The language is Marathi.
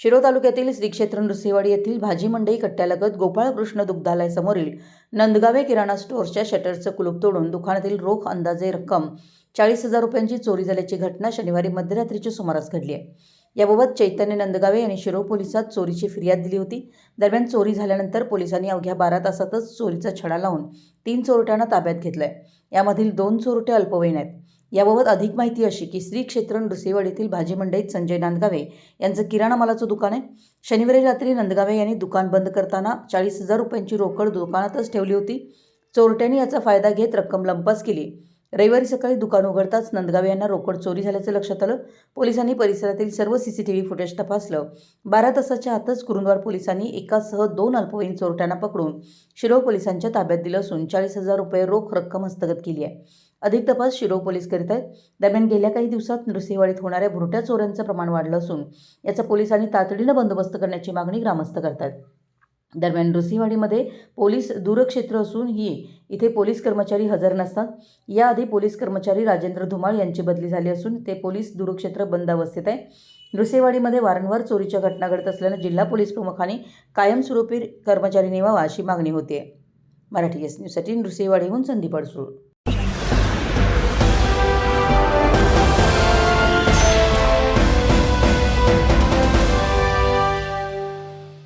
शिरो तालुक्यातील श्री क्षेत्र नृसिंहवाडी येथील भाजी मंडई कट्ट्यालगत गोपाळकृष्ण दुग्धालयासमोरील नंदगावे किराणा स्टोअर्सच्या शटरचं कुलूप तोडून दुकानातील रोख अंदाजे रक्कम चाळीस हजार रुपयांची चोरी झाल्याची घटना शनिवारी मध्यरात्रीच्या सुमारास घडली आहे. याबाबत चैतन्य नंदगावे यांनी शिरो पोलिसात चोरीची फिर्याद दिली होती. दरम्यान चोरी झाल्यानंतर पोलिसांनी अवघ्या बारा तासातच चोरीचा छडा लावून तीन चोरट्यांना ताब्यात घेतलंय. यामधील दोन चोरटे अल्पवयीन आहेत. याबाबत अधिक माहिती अशी की श्री क्षेत्र नृसिंहवाडीतील भाजी मंडईत संजय नांदगावे यांचं किराणा मालाचं दुकान आहे. शनिवारी रात्री नंदगावे यांनी दुकान बंद करताना चाळीस हजार रुपयांची रोकड दुकानातच ठेवली होती. चोरट्यांनी याचा फायदा घेत रक्कम लंपास केली. रविवारी सकाळी दुकान उघडताच नंदगावे यांना रोकड चोरी झाल्याचं लक्षात आलं. पोलिसांनी परिसरातील सर्व सीसीटीव्ही फुटेज तपासलं. बारा तासाच्या आतच कुरुंदवाड पोलिसांनी एकासह दोन अल्पवयीन चोरट्यांना पकडून शिरोळ पोलिसांच्या ताब्यात दिलं असून चाळीस हजार रुपये रोख रक्कम हस्तगत केली आहे. अधिक तपास शिरो पोलीस करीत आहेत. दरम्यान गेल्या काही दिवसात नृसिंहवाडीत होणाऱ्या भुरट्या चोऱ्यांचं प्रमाण वाढलं असून याचा पोलिसांनी तातडीनं बंदोबस्त करण्याची मागणी ग्रामस्थ करतात. दरम्यान नृसिंहवाडीमध्ये पोलीस दूरक्षेत्र असून ही इथे पोलीस कर्मचारी हजर नसतात. याआधी पोलीस कर्मचारी राजेंद्र धुमाळ यांची बदली झाली असून ते पोलीस दूरक्षेत्र बंद अवस्थेत आहे. नृसिंहवाडीमध्ये वारंवार चोरीच्या घटना घडत असल्यानं जिल्हा पोलीस प्रमुखांनी कायमस्वरूपी कर्मचारी नेमावा अशी मागणी होती मराठी एस न्यूजसाठी नृसिंहवाडीहून संदीप अडसूळ.